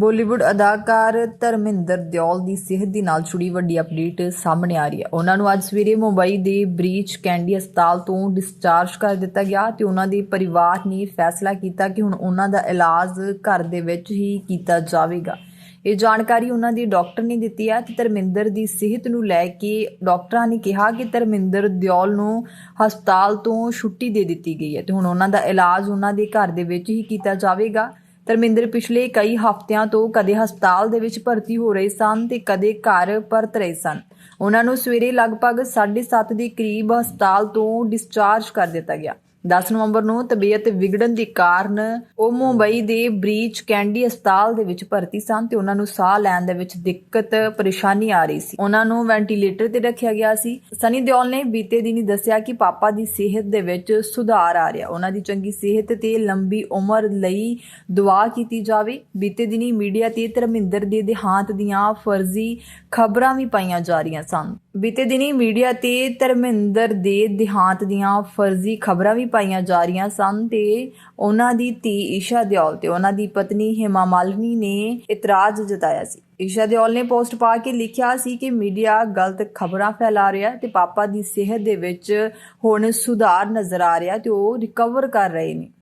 ਬਾਲੀਵੁੱਡ ਅਦਾਕਾਰ ਧਰਮਿੰਦਰ ਦਿਓਲ ਦੀ ਸਿਹਤ ਦੇ ਨਾਲ ਜੁੜੀ ਵੱਡੀ ਅਪਡੇਟ ਸਾਹਮਣੇ ਆ ਰਹੀ ਹੈ। ਉਹਨਾਂ ਨੂੰ ਅੱਜ ਸਵੇਰੇ ਮੁੰਬਈ ਦੇ ਬ੍ਰੀਚ ਕੈਂਡੀ ਹਸਪਤਾਲ ਤੋਂ ਡਿਸਚਾਰਜ ਕਰ ਦਿੱਤਾ ਗਿਆ ਤੇ ਉਹਨਾਂ ਦੇ ਪਰਿਵਾਰ ਨੇ ਫੈਸਲਾ ਕੀਤਾ ਕਿ ਹੁਣ ਉਹਨਾਂ ਦਾ ਇਲਾਜ ਘਰ ਦੇ ਵਿੱਚ ਹੀ ਕੀਤਾ ਜਾਵੇਗਾ। ਇਹ ਜਾਣਕਾਰੀ ਉਹਨਾਂ ਦੀ ਡਾਕਟਰ ਨੇ ਦਿੱਤੀ ਹੈ ਤੇ ਧਰਮਿੰਦਰ ਦੀ ਸਿਹਤ ਨੂੰ ਲੈ ਕੇ ਡਾਕਟਰਾਂ ਨੇ ਕਿਹਾ ਕਿ ਧਰਮਿੰਦਰ ਦਿਓਲ ਨੂੰ ਹਸਪਤਾਲ ਤੋਂ ਛੁੱਟੀ ਦੇ ਦਿੱਤੀ ਗਈ ਹੈ ਤੇ ਹੁਣ ਉਹਨਾਂ ਦਾ ਇਲਾਜ ਉਹਨਾਂ ਦੇ ਘਰ ਦੇ ਵਿੱਚ ਹੀ ਕੀਤਾ ਜਾਵੇਗਾ। ਧਰਮਿੰਦਰ ਪਿਛਲੇ ਕਈ ਹਫ਼ਤਿਆਂ ਤੋਂ ਕਦੇ ਹਸਪਤਾਲ ਦੇ ਵਿੱਚ ਭਰਤੀ ਹੋ ਰਹੇ ਸਨ ਤੇ ਕਦੇ ਘਰ ਪਰਤ ਰਹੇ ਸਨ। ਉਹਨਾਂ ਨੂੰ ਸਵੇਰੇ ਲਗਭਗ 7:30 ਦੇ ਕਰੀਬ ਹਸਪਤਾਲ ਤੋਂ ਡਿਸਚਾਰਜ ਕਰ ਦਿੱਤਾ ਗਿਆ। 10 ਨਵੰਬਰ ਨੂੰ ਤਬੀਅਤ ਵਿਗੜਨ ਦੇ ਕਾਰਨ ਉਹ ਮੁੰਬਈ ਦੇ ਬ੍ਰੀਚ ਕੈਂਡੀ ਹਸਪਤਾਲ ਦੇ ਵਿੱਚ ਭਰਤੀ ਸਨ ਤੇ ਉਹਨਾਂ ਨੂੰ ਸਾਹ ਲੈਣ ਦੇ ਵਿੱਚ ਦਿੱਕਤ, ਪਰੇਸ਼ਾਨੀ ਆ ਰਹੀ ਸੀ। ਉਹਨਾਂ ਨੂੰ ਵੈਂਟੀਲੇਟਰ ਤੇ ਰੱਖਿਆ ਗਿਆ ਸੀ। ਸਨੀ ਦਿਓਲ ਨੇ ਬੀਤੇ ਦਿਨੀ ਦੱਸਿਆ ਕਿ ਪਾਪਾ ਦੀ ਸਿਹਤ ਦੇ ਵਿੱਚ ਸੁਧਾਰ ਆ ਰਿਹਾ। ਉਹਨਾਂ ਦੀ ਚੰਗੀ ਸਿਹਤ ਤੇ ਲੰਬੀ ਉਮਰ ਲਈ ਦੁਆ ਕੀਤੀ ਜਾਵੇ। ਬੀਤੇ ਦਿਨੀ ਮੀਡੀਆ ਤੇ ਧਰਮਿੰਦਰ ਦੇ ਦੇਹਾਂਤ ਦੀਆਂ ਫਰਜ਼ੀ ਖਬਰਾਂ ਵੀ ਪਾਈਆਂ ਜਾ ਰਹੀਆਂ ਸਨ। ਬੀਤੇ ਦਿਨੀ ਮੀਡੀਆ ਤੇ ਧਰਮਿੰਦਰ ਦੇ ਦੇਹਾਂਤ ਦੀਆਂ ਫਰਜ਼ੀ ਖਬਰਾਂ ਵੀ ਪਾਈਆਂ ਜਾ ਰਹੀਆਂ ਸਨ ਤੇ ਉਹਨਾਂ ਦੀ ਧੀ ਈਸ਼ਾ ਦਿਓਲ ਤੇ ਉਹਨਾਂ ਦੀ ਪਤਨੀ ਹਿਮਾ ਮਾਲਵਨੀ ਨੇ ਇਤਰਾਜ਼ ਜਤਾਇਆ ਸੀ। ਈਸ਼ਾ ਦਿਓਲ ਨੇ ਪੋਸਟ ਪਾ ਕੇ ਲਿਖਿਆ ਸੀ ਕਿ ਮੀਡੀਆ ਗਲਤ ਖਬਰਾਂ ਫੈਲਾ ਰਿਹਾ ਤੇ ਪਾਪਾ ਦੀ ਸਿਹਤ ਦੇ ਵਿੱਚ ਹੁਣ ਸੁਧਾਰ ਨਜ਼ਰ ਆ ਰਿਹਾ ਤੇ ਉਹ ਰਿਕਵਰ ਕਰ ਰਹੇ ਨੇ।